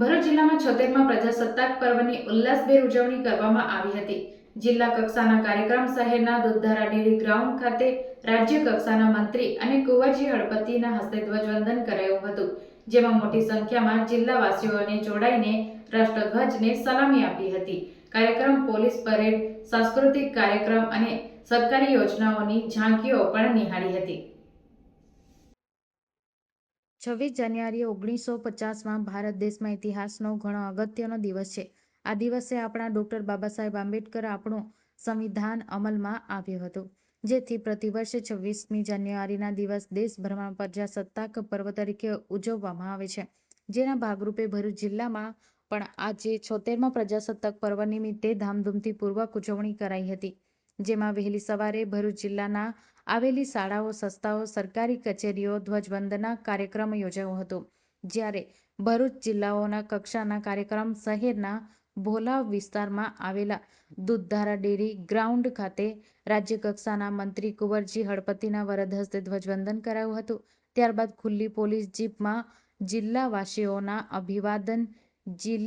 ભરૂચ જિલ્લામાં છોતેરમાં પ્રજાસત્તાક પર્વની ઉલ્લાસભેર ઉજવણી કરવામાં આવી હતી. જિલ્લા કક્ષાના કાર્યક્રમ શહેરના દુધારા ડેરી ગ્રાઉન્ડ ખાતે રાજ્ય કક્ષાના મંત્રી અને કુંવરજી હળપતિના હસ્તે ધ્વજવંદન કરાયું હતું, જેમાં મોટી સંખ્યામાં જિલ્લાવાસીઓને જોડાઈને રાષ્ટ્રધ્વજને સલામી આપી હતી. કાર્યક્રમ પોલીસ પરેડ, સાંસ્કૃતિક કાર્યક્રમ અને સરકારી યોજનાઓની ઝાંખીઓ પણ નિહાળી હતી. છવ્વીસ જાન્યુઆરી ઓગણીસો પચાસમાં ભારત દેશમાં ઇતિહાસનો ઘણો અગત્યનો દિવસ છે. આ દિવસે આપણા ડૉક્ટર બાબા સાહેબ આંબેડકર આપણું સંવિધાન અમલમાં આવ્યું હતું, જેથી પ્રતિવર્ષે છવ્વીસમી જાન્યુઆરીના દિવસ દેશભરમાં પ્રજાસત્તાક પર્વ તરીકે ઉજવવામાં આવે છે. જેના ભાગરૂપે ભરૂચ જિલ્લામાં પણ આજે છોતેરમાં પ્રજાસત્તાક પર્વ નિમિત્તે ધામધૂમથી પૂર્વક ઉજવણી કરાઈ હતી. જેમાં વહેલી સવારે ભરૂચ જિલ્લાના આવેલી શાળાઓ, સંસ્થાઓ, સરકારી કચેરીઓ, ધ્વજવંદના કાર્યક્રમ યોજાયો હતો. જ્યારે ભરૂચ જિલ્લાઓના કક્ષાના કાર્યક્રમ શહેરના ભોલાવ વિસ્તારમાં આવેલા દૂધધારા ડેરી ગ્રાઉન્ડ ખાતે રાજ્ય કક્ષાના મંત્રી કુંવરજી હળપતિના વરદ હસ્તે ધ્વજવંદન કરાયું હતું. ત્યારબાદ ખુલ્લી પોલીસ જીપમાં જિલ્લાવાસીઓના અભિવાદન જીલ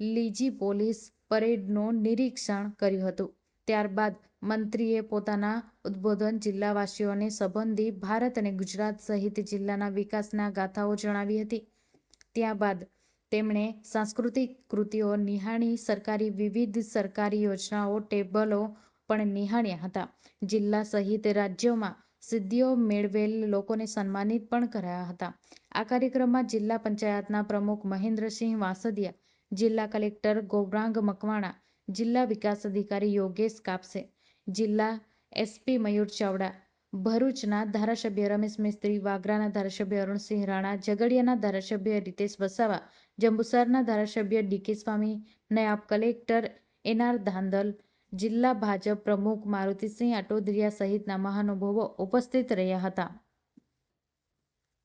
લીજી પોલીસ પરેડનું નિરીક્ષણ કર્યું હતું. ત્યારબાદ મંત્રીએ પોતાના ઉદ્બોધન જિલ્લાવાસીઓને સંબંધી ભારત અને ગુજરાત સહિત જિલ્લાના વિકાસના ગાથાઓ જણાવી હતી. ત્યારબાદ તેમણે સાંસ્કૃતિક કૃતિઓ નિહાળી સરકારી વિવિધ સરકારી યોજનાઓ, ટેબલો પણ નિહાળ્યા હતા. જિલ્લા સહિત રાજ્યોમાં સિદ્ધિઓ મેળવેલ લોકોને સન્માનિત પણ કરાયા હતા. આ કાર્યક્રમમાં જિલ્લા પંચાયતના પ્રમુખ મહેન્દ્રસિંહ વાસદિયા, જિલ્લા કલેક્ટર ગૌરાંગ મકવાણા, જિલ્લા વિકાસ અધિકારી યોગેશ કાપસે જિલ્લા એસપી મયુર ચાવડા, ભરૂચના ધારાસભ્ય રમેશ મિસ્ત્રી, વાગરાના ધારાસભ્ય અરુણસિંહ રાણા, ઝઘડિયાના ધારાસભ્ય રીતેશ વસાવા, જંબુસરના ધારાસભ્ય ડીકે સ્વામી, નાયબ કલેક્ટર એનઆર ધાંધલ, જિલ્લા ભાજપ પ્રમુખ મારુતિસિંહ આટોદરિયા સહિતના મહાનુભાવો ઉપસ્થિત રહ્યા હતા.